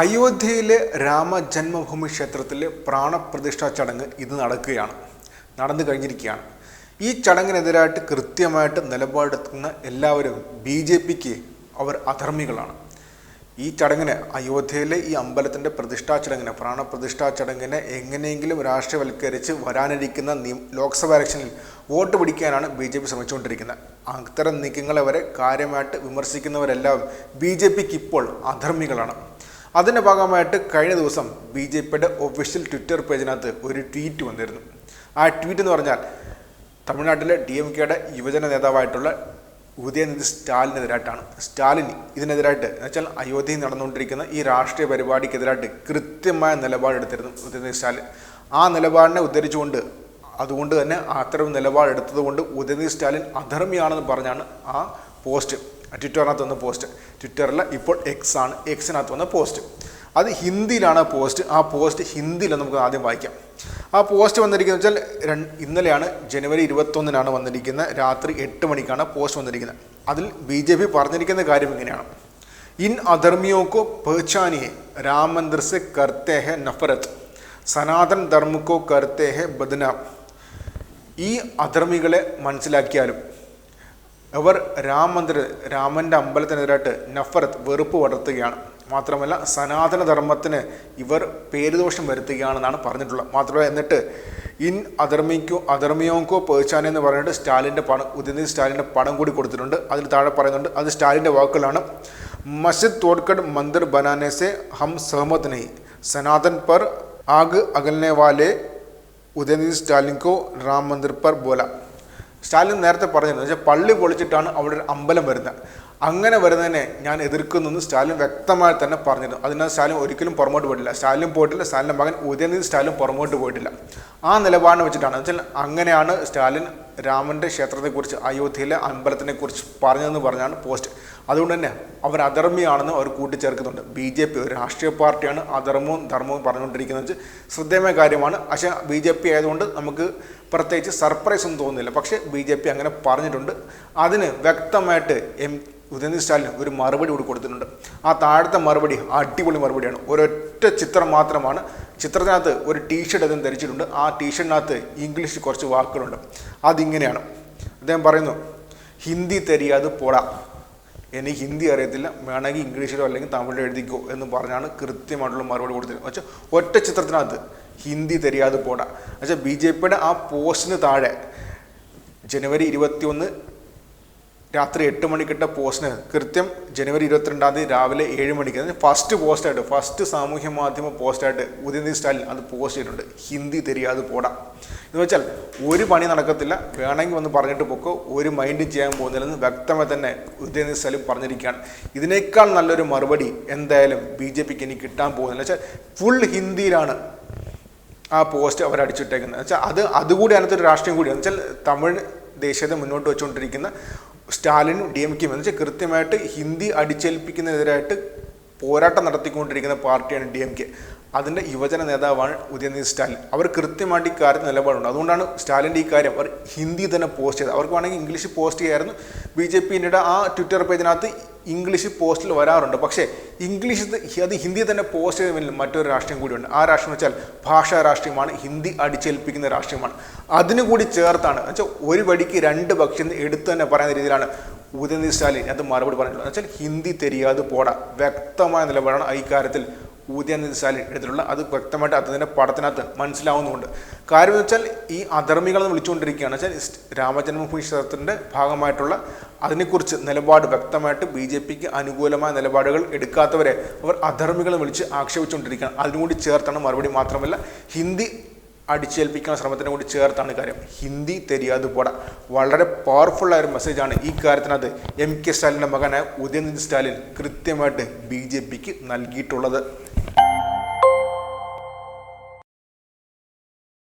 അയോധ്യയിലെ രാമജന്മഭൂമി ക്ഷേത്രത്തിലെ പ്രാണപ്രതിഷ്ഠാ ചടങ്ങ് ഇത് നടക്കുകയാണ്. നടന്നു കഴിഞ്ഞിരിക്കുകയാണ്. ഈ ചടങ്ങിനെതിരായിട്ട് കൃത്യമായിട്ട് നിലപാടെടുക്കുന്ന എല്ലാവരും ബി ജെ പിക്ക് അവർ അധർമ്മികളാണ്. ഈ ചടങ്ങിന് അയോധ്യയിലെ ഈ അമ്പലത്തിന്റെ പ്രതിഷ്ഠാ ചടങ്ങിന് പ്രാണപ്രതിഷ്ഠാ ചടങ്ങിനെ എങ്ങനെയെങ്കിലും രാഷ്ട്രീയവൽക്കരിച്ച് വരാനിരിക്കുന്ന ലോക്സഭാ ഇലക്ഷനിൽ വോട്ട് പിടിക്കാനാണ് ബി ജെ പി ശ്രമിച്ചുകൊണ്ടിരിക്കുന്നത്. അത്തരം നീക്കങ്ങളെ വരെ കാര്യമായിട്ട് വിമർശിക്കുന്നവരെല്ലാം ബി ജെ പിക്ക് ഇപ്പോൾ അധർമ്മികളാണ്. അതിന്റെ ഭാഗമായിട്ട് കഴിഞ്ഞ ദിവസം ബി ജെ പിയുടെ ഒഫീഷ്യൽ ട്വിറ്റർ പേജിനകത്ത് ഒരു ട്വീറ്റ് വന്നിരുന്നു. ആ ട്വീറ്റ് എന്ന് പറഞ്ഞാൽ തമിഴ്നാട്ടിലെ ഡി എം കെയുടെ യുവജന നേതാവായിട്ടുള്ള ഉദയനിധി സ്റ്റാലിനെതിരായിട്ടാണ്. സ്റ്റാലിൻ ഇതിനെതിരായിട്ട് എന്ന് വെച്ചാൽ അയോധ്യയിൽ നടന്നുകൊണ്ടിരിക്കുന്ന ഈ രാഷ്ട്രീയ പരിപാടിക്കെതിരായിട്ട് കൃത്യമായ നിലപാടെടുത്തിരുന്നു ഉദയനിധി സ്റ്റാലിൻ. ആ നിലപാടിനെ ഉദ്ധരിച്ചുകൊണ്ട് അതുകൊണ്ട് തന്നെ അത്തരം നിലപാടെടുത്തത് കൊണ്ട് ഉദയനിധി സ്റ്റാലിൻ അധർമ്മിയാണെന്ന് പറഞ്ഞാണ് ആ പോസ്റ്റ്. ട്വിറ്ററിനകത്ത് വന്ന പോസ്റ്റ്. ട്വിറ്ററിൽ ഇപ്പോൾ എക്സ് ആണ്. എക്സിനകത്ത് വന്ന പോസ്റ്റ്. അത് ഹിന്ദിയിലാണ് ആ പോസ്റ്റ്. ആ പോസ്റ്റ് ഹിന്ദിയിൽ നമുക്ക് ആദ്യം വായിക്കാം. ആ പോസ്റ്റ് വന്നിരിക്കുന്നത് വെച്ചാൽ ഇന്നലെയാണ് ജനുവരി ഇരുപത്തൊന്നിനാണ് വന്നിരിക്കുന്നത്. രാത്രി എട്ട് മണിക്കാണ് പോസ്റ്റ് വന്നിരിക്കുന്നത്. അതിൽ ബി ജെ പി പറഞ്ഞിരിക്കുന്ന കാര്യം ഇങ്ങനെയാണ്. ഇൻ അധർമ്മിയോക്കോ പേച്ചാനിയെ രാം മന്ദിർ സെ കർത്തേ നഫരത്ത് സനാതൻ ധർമ്മക്കോ കർത്തേഹ ഹെ ബദനാം. ഈ അധർമ്മികളെ മനസ്സിലാക്കിയാലും അവർ രാം മന്ദിര രാമന്റെ അമ്പലത്തിനെതിരായിട്ട് നഫറത്ത് വെറുപ്പ് വളർത്തുകയാണ്. മാത്രമല്ല സനാതന ധർമ്മത്തിന് ഇവർ പേരുദോഷം വരുത്തുകയാണെന്നാണ് പറഞ്ഞിട്ടുള്ളത്. മാത്രമല്ല എന്നിട്ട് ഇൻ അധർമ്മിക്കോ അധർമ്മിയോങ്കോ പേഴ്ചാനെ എന്ന് പറഞ്ഞിട്ട് സ്റ്റാലിന്റെ പണം ഉദയനിധി സ്റ്റാലിന്റെ പണം കൂടി കൊടുത്തിട്ടുണ്ട്. അതിന് താഴെ പറയുന്നുണ്ട് അത് സ്റ്റാലിന്റെ വാക്കുകളാണ്. മസ്ജിദ് തോർക്കഡ് മന്ദിർ ബനാനേസെ ഹം സഹമത് നെയ് സനാതൻ പർ ആഗ് അകൽനെ വാലെ ഉദയനിധി സ്റ്റാലിൻ കോ രാം മന്ദിർ പർ ബോല. സ്റ്റാലിൻ നേരത്തെ പറഞ്ഞിരുന്നു വെച്ചാൽ പള്ളി പൊളിച്ചിട്ടാണ് അവിടെ ഒരു അമ്പലം വരുന്നത്. അങ്ങനെ വരുന്നതിനെ ഞാൻ എതിർക്കുന്നെന്ന് സ്റ്റാലിൻ വ്യക്തമായി തന്നെ പറഞ്ഞിരുന്നു. അതിനാൽ സ്റ്റാലിൻ ഒരിക്കലും പുറമോട്ട് പോയിട്ടില്ല. സ്റ്റാലിൻ പോയിട്ടില്ല. സ്റ്റാലിന്റെ മകൻ ഉദയനിധി സ്റ്റാലിൻ പുറമോട്ട് പോയിട്ടില്ല. ആ നിലപാടിനെ വെച്ചിട്ടാണ്. വെച്ചാൽ അങ്ങനെയാണ് സ്റ്റാലിൻ രാമന്റെ ക്ഷേത്രത്തെക്കുറിച്ച് അയോധ്യയിലെ അമ്പലത്തിനെക്കുറിച്ച് പറഞ്ഞതെന്ന് പറഞ്ഞാണ് പോസ്റ്റ്. അതുകൊണ്ട് തന്നെ അവർ അധർമ്മിയാണെന്ന് അവർ കൂട്ടിച്ചേർക്കുന്നുണ്ട്. ബി ജെ പി ഒരു രാഷ്ട്രീയ പാർട്ടിയാണ്. അധർമ്മവും ധർമ്മവും പറഞ്ഞുകൊണ്ടിരിക്കുന്നത് ശ്രദ്ധേയമായ കാര്യമാണ്. പക്ഷേ ബി ജെ പി ആയതുകൊണ്ട് നമുക്ക് പ്രത്യേകിച്ച് സർപ്രൈസ് ഒന്നും തോന്നുന്നില്ല. പക്ഷേ ബി ജെ പി അങ്ങനെ പറഞ്ഞിട്ടുണ്ട്. അതിന് വ്യക്തമായിട്ട് എം ഉദയനിധി സ്റ്റാലിന് ഒരു മറുപടി കൂടി കൊടുത്തിട്ടുണ്ട്. ആ താഴത്തെ മറുപടി അടിപൊളി മറുപടിയാണ്. ഒരൊറ്റ ചിത്രം മാത്രമാണ്. ചിത്രത്തിനകത്ത് ഒരു ടീഷർട്ട് അദ്ദേഹം ധരിച്ചിട്ടുണ്ട്. ആ ടീഷർട്ടിനകത്ത് ഇംഗ്ലീഷിൽ കുറച്ച് വാക്കുകളുണ്ട്. അതിങ്ങനെയാണ്. അദ്ദേഹം പറയുന്നു ഹിന്ദി തെരിയാതെ പോടാ. എനിക്ക് ഹിന്ദി അറിയത്തില്ല. വേണമെങ്കിൽ ഇംഗ്ലീഷിലോ അല്ലെങ്കിൽ തമിഴിലോ എഴുതിക്കോ എന്ന് പറഞ്ഞാണ് കൃത്യമായിട്ടുള്ള മറുപടി കൊടുത്തിരുന്നത്. പക്ഷേ ഒറ്റ ചിത്രത്തിനകത്ത് ഹിന്ദി തെരിയാതെ പോടാ എന്നുവെച്ചാൽ ബി ജെ പിയുടെ ആ പോസ്റ്റിന് താഴെ ജനുവരി ഇരുപത്തിയൊന്ന് രാത്രി എട്ട് മണിക്കിട്ട പോസ്റ്റിന് കൃത്യം ജനുവരി ഇരുപത്തിരണ്ടാം തീയതി രാവിലെ ഏഴ് മണിക്ക് അതായത് ഫസ്റ്റ് പോസ്റ്റായിട്ട് ഫസ്റ്റ് സാമൂഹ്യ മാധ്യമ പോസ്റ്റായിട്ട് ഉദയനിധി സ്റ്റാലിൻ അത് പോസ്റ്റ് ചെയ്തിട്ടുണ്ട്. ഹിന്ദി തെരിയാതെ പോടാ. എന്ന് വെച്ചാൽ ഒരു പണി നടക്കത്തില്ല. വേണമെങ്കിൽ വന്ന് പറഞ്ഞിട്ട് പൊക്കോ. ഒരു മൈൻഡ് ചെയ്യാൻ പോകുന്നില്ലെന്ന് വ്യക്തമായി തന്നെ ഉദയനിധി സ്റ്റാലിൻ പറഞ്ഞിരിക്കുകയാണ്. ഇതിനേക്കാൾ നല്ലൊരു മറുപടി എന്തായാലും ബി ജെ പിക്ക് ഇനി കിട്ടാൻ പോകുന്നില്ല. വെച്ചാൽ ഫുൾ ഹിന്ദിയിലാണ് ആ പോസ്റ്റ് അവർ അടിച്ചിട്ടേക്കുന്നത് വെച്ചാൽ അത് അതുകൂടി അതിനകത്ത് ഒരു രാഷ്ട്രീയം കൂടിയാണ്. വെച്ചാൽ തമിഴ് ദേശീയത മുന്നോട്ട് വെച്ചുകൊണ്ടിരിക്കുന്ന സ്റ്റാലിനും ഡി എം കെയും എന്ന് വെച്ചാൽ കൃത്യമായിട്ട് ഹിന്ദി അടിച്ചേൽപ്പിക്കുന്നതിനെതിരായിട്ട് പോരാട്ടം നടത്തിക്കൊണ്ടിരിക്കുന്ന പാർട്ടിയാണ് ഡി എം കെ. അതിന്റെ യുവജന നേതാവാണ് ഉദയനിധി സ്റ്റാലിൻ. അവർ കൃത്യമായിട്ട് ഈ കാര്യത്തിൽ നിലപാടുണ്ട്. അതുകൊണ്ടാണ് സ്റ്റാലിന്റെ ഈ കാര്യം അവർ ഹിന്ദി തന്നെ പോസ്റ്റ് ചെയ്തത്. അവർക്ക് വേണമെങ്കിൽ ഇംഗ്ലീഷ് പോസ്റ്റ് ചെയ്യായിരുന്നു. ബി ജെ പിന്റെ ആ ട്വിറ്റർ പേജിനകത്ത് ഇംഗ്ലീഷ് പോസ്റ്റിൽ വരാറുണ്ട്. പക്ഷേ ഇംഗ്ലീഷ് അത് ഹിന്ദി തന്നെ പോസ്റ്റ് ചെയ്ത മറ്റൊരു രാഷ്ട്രീയം കൂടിയുണ്ട്. ആ രാഷ്ട്രീയം വെച്ചാൽ ഭാഷാ രാഷ്ട്രീയമാണ് ഹിന്ദി അടിച്ചേൽപ്പിക്കുന്ന രാഷ്ട്രീയമാണ്. അതിനു കൂടി ചേർത്താണ്. വെച്ചാൽ ഒരു വടിക്ക് രണ്ട് പക്ഷി എടുത്തു തന്നെ പറയുന്ന രീതിയിലാണ് ഉദയനിധി സ്റ്റാലിൻ അത് മറുപടി പറഞ്ഞിട്ടുള്ളത്. വെച്ചാൽ ഹിന്ദി തെരിയാതെ പോടാ. വ്യക്തമായ നിലപാടാണ് ഈ ഉദയനിധി സ്റ്റാലിൻ എടുത്തിട്ടുള്ള അത് വ്യക്തമായിട്ട് അദ്ദേഹത്തിന്റെ പടത്തിനകത്ത് മനസ്സിലാവുന്നുമുണ്ട്. കാര്യം എന്ന് വെച്ചാൽ ഈ അധർമ്മികളെന്ന് വിളിച്ചുകൊണ്ടിരിക്കുകയാണ്. വെച്ചാൽ രാമജന്മഭൂമി ക്ഷേത്രത്തിന്റെ ഭാഗമായിട്ടുള്ള അതിനെക്കുറിച്ച് നിലപാട് വ്യക്തമായിട്ട് ബി ജെ പിക്ക് അനുകൂലമായ നിലപാടുകൾ എടുക്കാത്തവരെ അവർ അധർമ്മികളെ വിളിച്ച് ആക്ഷേപിച്ചുകൊണ്ടിരിക്കുകയാണ്. അതിനുകൂടി ചേർത്താണ് മറുപടി മാത്രമല്ല ഹിന്ദി അടിച്ചേൽപ്പിക്കുന്ന ശ്രമത്തിനെ കൂടി ചേർത്താണ് കാര്യം. ഹിന്ദി തെരിയാതെ പോട. വളരെ പവർഫുള്ളായ ഒരു മെസ്സേജാണ് ഈ കാര്യത്തിനകത്ത് എം കെ സ്റ്റാലിന്റെ മകനായ ഉദയനിധി സ്റ്റാലിൻ കൃത്യമായിട്ട് ബി ജെ പിക്ക് നൽകിയിട്ടുള്ളത്.